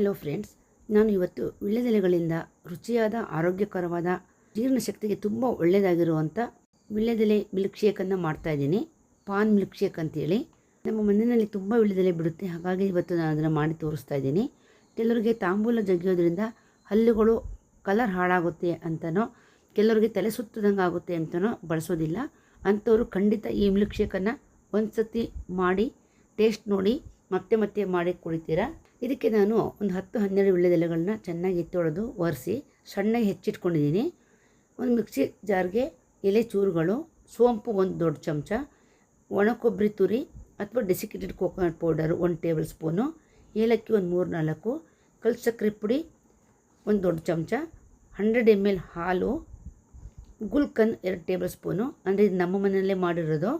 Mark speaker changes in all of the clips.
Speaker 1: Hello friends ನಾನು ಇವತ್ತು ವಿಳ್ಯದೆಲೆಗಳಿಂದ ರುಚಿಯಾದ, ಆರೋಗ್ಯಕರವಾದ ಜೀರ್ಣಶಕ್ತಿಗೆ ತುಂಬ ಒಳ್ಳೆಯದಾಗಿರುವಂಥ ವಿಳ್ಯದೆಲೆ ಮಿಲ್ಕ್ ಶೇಕನ್ನು ಮಾಡ್ತಾಯಿದ್ದೀನಿ ಪಾನ್ ಮಿಲ್ಕ್ ಶೇಕ್ ಅಂತೇಳಿ. ನಮ್ಮ ಮನೆಯಲ್ಲಿ ತುಂಬ ವಿಳ್ಯದೆಲೆ ಬಿಡುತ್ತೆ, ಹಾಗಾಗಿ ಇವತ್ತು ನಾನು ಅದನ್ನು ಮಾಡಿ ತೋರಿಸ್ತಾ ಇದ್ದೀನಿ. ಕೆಲವರಿಗೆ ತಾಂಬೂಲ ಜಗಿಯೋದ್ರಿಂದ ಹಲ್ಲುಗಳು ಕಲರ್ ಹಾಳಾಗುತ್ತೆ ಅಂತನೋ, ಕೆಲವರಿಗೆ ತಲೆ ಸುತ್ತದಂಗೆ ಆಗುತ್ತೆ ಅಂತನೋ ಬಳಸೋದಿಲ್ಲ. ಅಂಥವ್ರು ಖಂಡಿತ ಈ ಮಿಲ್ಕ್ ಶೇಕನ್ನು ಒಂದು ಸತಿ ಮಾಡಿ ಟೇಸ್ಟ್ ನೋಡಿ, ಮತ್ತೆ ಮತ್ತೆ ಮಾಡಿ ಕುಡಿತೀರಾ? ಇದಕ್ಕೆ ನಾನು ಒಂದು ಹತ್ತು ಹನ್ನೆರಡು ವಿಳ್ಯದೆಲೆಗಳನ್ನ ಚೆನ್ನಾಗಿ ತೊಳೆದು ಒರೆಸಿ ಸಣ್ಣಗೆ ಹೆಚ್ಚಿಟ್ಕೊಂಡಿದ್ದೀನಿ. ಒಂದು ಮಿಕ್ಸಿ ಜಾರ್ಗೆ ಎಲೆ ಚೂರುಗಳು, ಸೋಂಪು ಒಂದು ದೊಡ್ಡ ಚಮಚ ಒಣ ಕೊಬ್ಬರಿ ತುರಿ ಅಥವಾ ಡೆಸಿಕೇಟೆಡ್ ಕೋಕೋನಟ್ ಪೌಡರು ಒಂದು ಟೇಬಲ್ ಸ್ಪೂನು ಏಲಕ್ಕಿ ಒಂದು ಮೂರು ನಾಲ್ಕು ಕಲ್ ಸಕ್ಕರೆ ಪುಡಿ ಒಂದು ದೊಡ್ಡ ಚಮಚ, ಹಂಡ್ರೆಡ್ ಎಂ ಎಲ್ ಹಾಲು, ಗುಲ್ಕನ್ ಎರಡು ಟೇಬಲ್ ಸ್ಪೂನು ಅಂದರೆ ಇದು ನಮ್ಮ ಮನೆಯಲ್ಲೇ ಮಾಡಿರೋದು.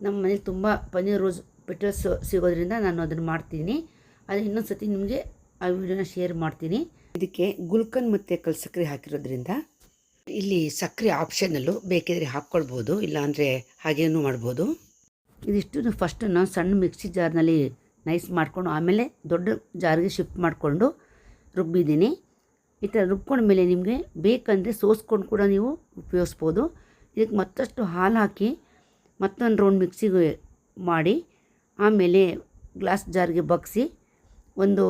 Speaker 1: ನಮ್ಮ ಮನೇಲಿ ತುಂಬ ಪನ್ನೀರ್ ರೋಸ್ ಪೆಟಲ್ಸ್ ಸಿಗೋದ್ರಿಂದ ನಾನು ಅದನ್ನು ಮಾಡ್ತೀನಿ. ಅದು ಇನ್ನೊಂದು ಸತಿ ನಿಮಗೆ ಆ ವಿಡಿಯೋನ ಶೇರ್ ಮಾಡ್ತೀನಿ. ಇದಕ್ಕೆ ಗುಲ್ಕನ್ ಮತ್ತು ಕಲ್ ಸಕ್ಕರೆ ಹಾಕಿರೋದ್ರಿಂದ ಇಲ್ಲಿ ಸಕ್ಕರೆ ಆಪ್ಷನಲ್ಲು ಬೇಕಿದ್ರೆ ಹಾಕ್ಕೊಳ್ಬೋದು ಇಲ್ಲಾಂದರೆ ಹಾಗೇನೂ ಮಾಡ್ಬೋದು. ಇದಿಷ್ಟು ಫಸ್ಟ್ ನಾನು ಸಣ್ಣ ಮಿಕ್ಸಿ ಜಾರ್ನಲ್ಲಿ ನೈಸ್ ಮಾಡಿಕೊಂಡು ಆಮೇಲೆ ದೊಡ್ಡ ಜಾರ್ಗೆ ಶಿಫ್ಟ್ ಮಾಡಿಕೊಂಡು ರುಬ್ಬಿದ್ದೀನಿ. ಈ ಥರ ರುಬ್ಕೊಂಡ್ಮೇಲೆ ನಿಮಗೆ ಬೇಕಂದರೆ ಸೋಸ್ಕೊಂಡು ಕೂಡ ನೀವು ಉಪಯೋಗಿಸ್ಬೋದು. ಇದಕ್ಕೆ ಮತ್ತಷ್ಟು ಹಾಲು ಹಾಕಿ ಮತ್ತೊಂದು ರೌಂಡ್ ಮಿಕ್ಸಿಗೆ ಮಾಡಿ ಆಮೇಲೆ ಗ್ಲಾಸ್ ಜಾರ್ಗೆ ಬಗ್ಸಿ ಒಂದು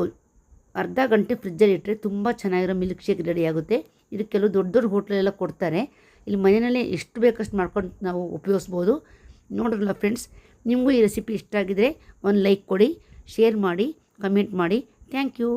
Speaker 1: ಅರ್ಧ ಗಂಟೆ ಫ್ರಿಜ್ಜಲ್ಲಿ ಇಟ್ಟರೆ ತುಂಬ ಚೆನ್ನಾಗಿರೋ ಮಿಲ್ಕ್ ಶೇಕ್ ರೆಡಿ ಆಗುತ್ತೆ. ಇದು ಕೆಲವು ದೊಡ್ಡ ದೊಡ್ಡ ಹೋಟ್ಲೆಲ್ಲ ಕೊಡ್ತಾರೆ. ಇಲ್ಲಿ ಮನೆಯಲ್ಲೇ ಎಷ್ಟು ಬೇಕಷ್ಟು ಮಾಡ್ಕೊಂಡು ನಾವು ಉಪಯೋಗಿಸ್ಬೋದು. ನೋಡಿರಲ್ಲ ಫ್ರೆಂಡ್ಸ್ ನಿಮಗೂ ಈ ರೆಸಿಪಿ ಇಷ್ಟ ಆಗಿದರೆ ಒಂದು ಲೈಕ್ ಕೊಡಿ ಶೇರ್ ಮಾಡಿ ಕಮೆಂಟ್ ಮಾಡಿ. Thank you